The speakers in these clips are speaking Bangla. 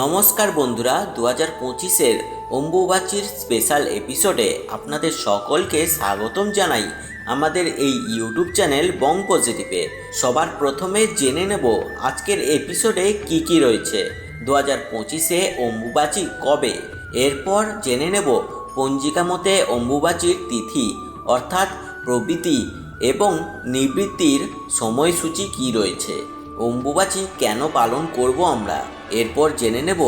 নমস্কার বন্ধুরা দু হাজার পঁচিশের অম্বুবাচির স্পেশাল এপিসোডে আপনাদের সকলকে স্বাগতম জানাই আমাদের এই ইউটিউব চ্যানেল বং পজিটিভে। সবার প্রথমে জেনে নেব আজকের এপিসোডে কি কি রয়েছে দু হাজার পঁচিশে অম্বুবাচি কবে? এরপর জেনে নেব পঞ্জিকা মতে অম্বুবাচির তিথি, অর্থাৎ প্রবৃতি এবং নিবৃত্তির সময়সূচি কি রয়েছে। অম্বুবাচি কেন পালন করব আমরা? এরপর জেনে নেব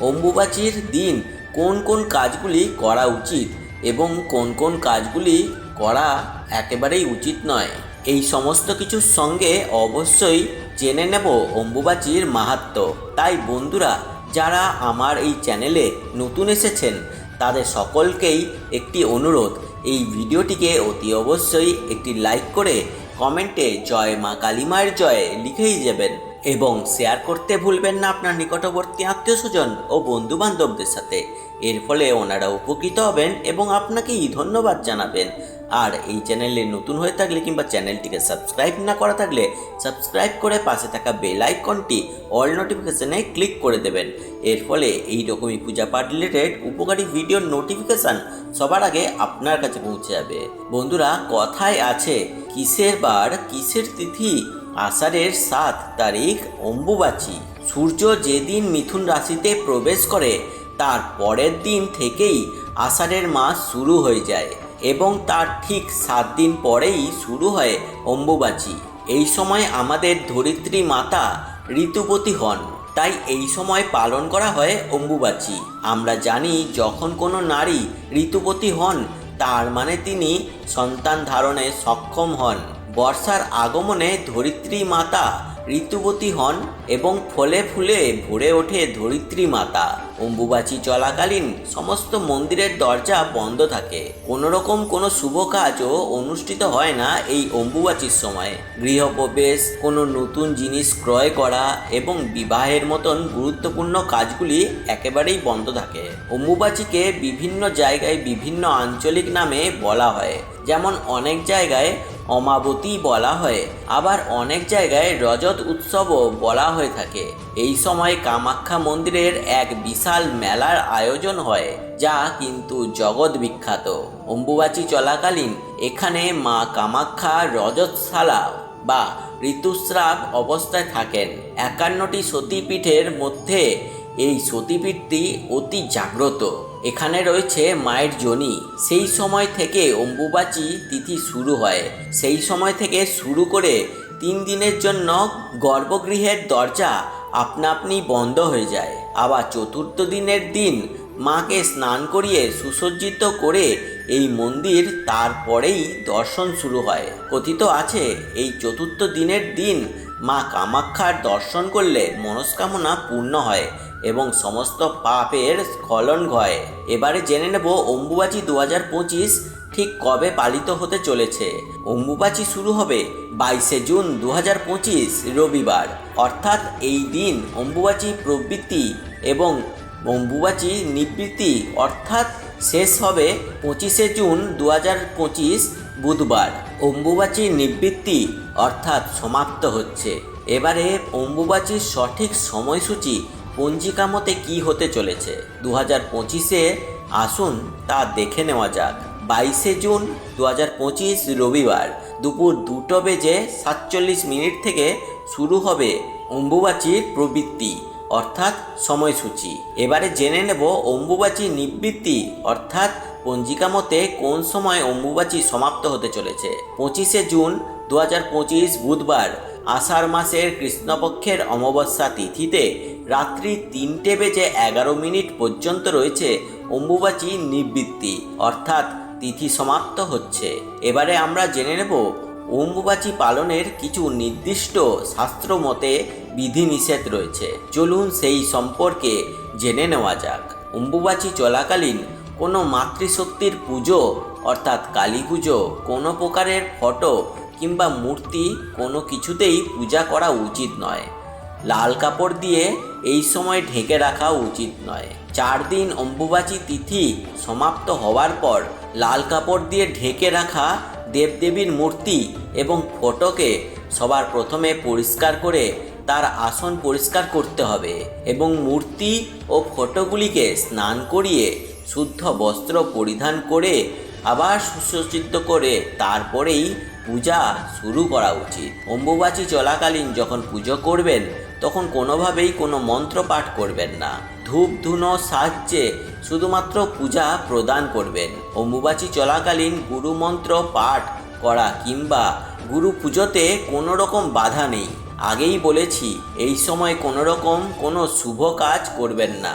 অম্বুবাচির দিন কোন কোন কাজগুলি করা উচিত এবং কোন কোন কাজগুলি করা একেবারেই উচিত নয়। এই সমস্ত কিছুর সঙ্গে অবশ্যই জেনে নেব অম্বুবাচির মাহাত্ম। তাই বন্ধুরা, যারা আমার এই চ্যানেলে নতুন এসেছেন, তাদের সকলকেই একটি অনুরোধ, এই ভিডিওটিকে অতি অবশ্যই একটি লাইক করে কমেন্টে জয় মা কালীমায়ের জয় লিখেই যাবেন এবং শেয়ার করতে ভুলবেন না আপনার নিকটবর্তী আত্মীয় স্বজন ও বন্ধু বান্ধবদের সাথে। এর ফলে ওনারা উপকৃত হবেন এবং আপনাকেই ধন্যবাদ জানাবেন। আর এই চ্যানেলে নতুন হয়ে থাকলে কিংবা চ্যানেলটিকে সাবস্ক্রাইব না করা থাকলে সাবস্ক্রাইব করে পাশে থাকা বেল আইকনটি অল নোটিফিকেশানে ক্লিক করে দেবেন। এর ফলে এই রকমই পূজা পাঠ রিলেটেড উপকারী ভিডিওর নোটিফিকেশান সবার আগে আপনার কাছে পৌঁছে যাবে। বন্ধুরা, কথায় আছে, কিসের বার, কিসের তিথি, আষাঢ়ের সাত তারিখ, অম্বুবাচী। সূর্য যেদিন মিথুন রাশিতে প্রবেশ করে, তার পরের দিন থেকেই আষাঢ়ের মাস শুরু হয়ে যায়। এবং তার ঠিক সাত দিন পরেই শুরু হয় অম্বুবাচী। এই সময় আমাদের ধরিত্রী মাতা ঋতুপতি হন, তাই এই সময় পালন করা হয় অম্বুবাচী। আমরা জানি যখন কোনো নারী ঋতুপতি হন, তার মানে তিনি সন্তান ধারণে সক্ষম হন। বর্ষার আগমনে ধরিত্রী মাতা ঋতুবতী হন এবং ফলে ফুলে ভরে ওঠে ধরিত্রী মাতা। অম্বুবাচী চলাকালীন সমস্ত মন্দিরের দরজা বন্ধ থাকে। কোনো রকম কোনো শুভ কাজও অনুষ্ঠিত হয় না এই অম্বুবাচীর সময়। গৃহপ্রবেশ, কোনো নতুন জিনিস ক্রয় করা এবং বিবাহের মতন গুরুত্বপূর্ণ কাজগুলি একেবারেই বন্ধ থাকে। অম্বুবাচীকে বিভিন্ন জায়গায় বিভিন্ন আঞ্চলিক নামে বলা হয়। যেমন অনেক জায়গায় অমাবতী বলা হয়, আবার অনেক জায়গায় রজত উৎসবও বলা হয়ে থাকে। এই সময় কামাখ্যা মন্দিরের এক বিশাল মেলার আয়োজন হয়, যা কিন্তু জগৎ বিখ্যাত। অম্বুবাচী চলাকালীন এখানে মা কামাখ্যা রজতশালা বা ঋতুস্রাব অবস্থায় থাকেন। একান্নটি সতীপীঠের মধ্যে এই সতীপীঠটি অতি জাগ্রত। এখানে রয়েছে মায়ের জনি। সেই সময় থেকে অম্বুবাচী তিথি শুরু হয়। সেই সময় থেকে শুরু করে তিন দিনের জন্য গর্ভগৃহের দরজা আপনা আপনি বন্ধ হয়ে যায়। আবার চতুর্থ দিনের দিন মাকে স্নান করিয়ে সুসজ্জিত করে এই মন্দির তারপরেই দর্শন শুরু হয়। কথিত আছে, এই চতুর্থ দিনের দিন মা কামাখ্যার দর্শন করলে মনস্কামনা পূর্ণ হয় এবং সমস্ত পাপের স্খলন হয় এবারে জেনে নেব অম্বুবাচী দু হাজার পঁচিশ ঠিক কবে পালিত হতে চলেছে? অম্বুবাচী শুরু হবে বাইশে জুন দু হাজার পঁচিশ রবিবার। অর্থাৎ এই দিন অম্বুবাচী প্রবৃত্তি এবং অম্বুবাচী নিবৃত্তি অর্থাৎ শেষ হবে পঁচিশে জুন দু হাজার পঁচিশ বুধবার। অম্বুবাচী নিবৃত্তি অর্থাৎ সমাপ্ত হচ্ছে। এবারে অম্বুবাচীর সঠিক সময়সূচি পঞ্জিকা মতে কী হতে চলেছে? দু হাজার পঁচিশে আসুন তা দেখে নেওয়া যাক। বাইশে জুন দু হাজার পঁচিশ রবিবার দুপুর দুটো বেজে সাতচল্লিশ মিনিট থেকে শুরু হবে অম্বুবাচীর প্রবৃত্তি, অর্থাৎ সময়সূচি। এবারে জেনে নেব অম্বুবাচী নিবৃত্তি, অর্থাৎ পঞ্জিকা মতে কোন সময় অম্বুবাচী সমাপ্ত হতে চলেছে। পঁচিশে জুন দু হাজার পঁচিশ বুধবার, আষাঢ় মাসের কৃষ্ণপক্ষের অমাবস্যা তিথিতে রাত্রি তিনটে বেজে এগারো মিনিট পর্যন্ত রয়েছে অম্বুবাচী নিবৃত্তি, অর্থাৎ তিথি সমাপ্ত হচ্ছে। এবারে আমরা জেনে নেব, অম্বুবাচী পালনের কিছু নির্দিষ্ট শাস্ত্র মতে বিধিনিষেধ রয়েছে। চলুন সেই সম্পর্কে জেনে নেওয়া যাক। অম্বুবাচী চলাকালীন কোনো মাতৃশক্তির পুজো, অর্থাৎ কালী পুজো কোনো প্রকারের ফটো কিংবা মূর্তি কোনো কিছুতেই পূজা করা উচিত নয়। লাল কাপড় দিয়ে এই সময় ঢেকে রাখা উচিত নয়। চার দিন অম্বুবাচী তিথি সমাপ্ত হওয়ার পর লাল কাপড় দিয়ে ঢেকে রাখা দেবদেবীর মূর্তি এবং ফটোকে সবার প্রথমে পরিষ্কার করে তার আসন পরিষ্কার করতে হবে এবং মূর্তি ও ফটোগুলিকে স্নান করিয়ে শুদ্ধ বস্ত্র পরিধান করে আবার সুসজ্জিত করে তারপরেই পূজা শুরু করা উচিত। অম্বুবাচী চলাকালীন যখন পুজো করবেন, তখন কোনোভাবেই কোনো মন্ত্র পাঠ করবেন না। ধূপ ধুনো সাহায্যে শুধুমাত্র পূজা প্রদান করবেন। অম্বুবাচী চলাকালীন গুরু মন্ত্র পাঠ করা কিংবা গুরু পুজোতে কোনো রকম বাধা নেই। আগেই বলেছি, এই সময় কোনো রকম কোনো শুভ কাজ করবেন না।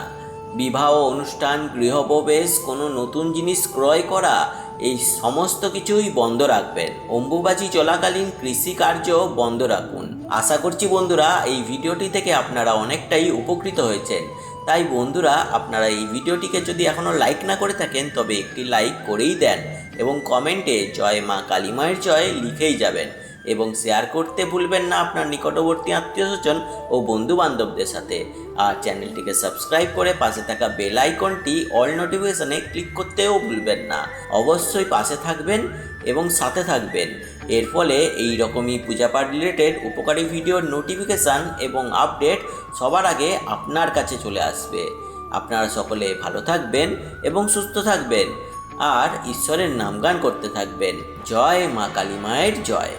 বিবাহ অনুষ্ঠান, গৃহপ্রবেশ, কোনো নতুন জিনিস ক্রয় করা, এই সমস্ত কিছুই বন্ধ রাখবেন। অম্বুবাচী চলাকালীন কৃষিকার্য বন্ধ রাখুন। আশা করছি বন্ধুরা, এই ভিডিওটি থেকে আপনারা অনেকটাই উপকৃত হয়েছেন। তাই বন্ধুরা, আপনারা এই ভিডিওটিকে যদি এখনও লাইক না করে থাকেন, তবে একটি লাইক করেই দেন এবং কমেন্টে জয় মা কালীমায়ের জয় লিখেই যাবেন এবং শেয়ার করতে ভুলবেন না আপনার নিকটবর্তী আত্মীয় স্বজন ও বন্ধু বান্ধবদের সাথে। আর চ্যানেলটিকে সাবস্ক্রাইব করে পাশে থাকা বেল আইকনটি অল নোটিফিকেশনে ক্লিক করতেও ভুলবেন না। অবশ্যই পাশে থাকবেন এবং সাথে থাকবেন। এর ফলে এই রকমই পূজাপাঠ রিলেটেড উপকারী ভিডিওর নোটিফিকেশান এবং আপডেট সবার আগে আপনার কাছে চলে আসবে। আপনারা সকলে ভালো থাকবেন এবং সুস্থ থাকবেন। আর ঈশ্বরের নামগান করতে থাকবেন। জয় মা কালী মায়ের জয়।